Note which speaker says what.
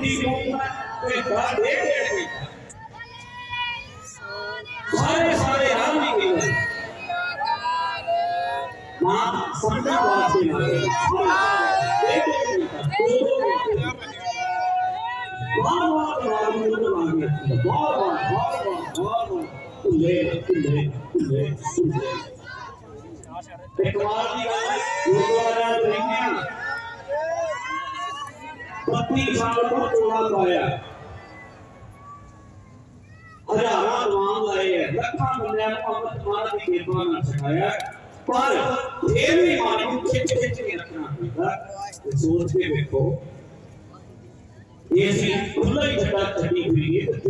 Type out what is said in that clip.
Speaker 1: बेटी को कोई बात दे बैठे सारे सारे राम भी गए माँ सबका बात से बार बार बार मुझे मांगे बार बार बार बार बार तुझे तुझे तुझे तुझे एक बार की बात संपत्ति छाल को तोड़ा पाया। हजारा तमाम लाए है। लखा बंदे मोहम्मद तुम्हारा भी केबा ना छकाया। पर फिर भी मान को खिंच खिंच नहीं रखना पड़ता। तो सोच के देखो, ये सी खुला ही छटा छटी हुई है तो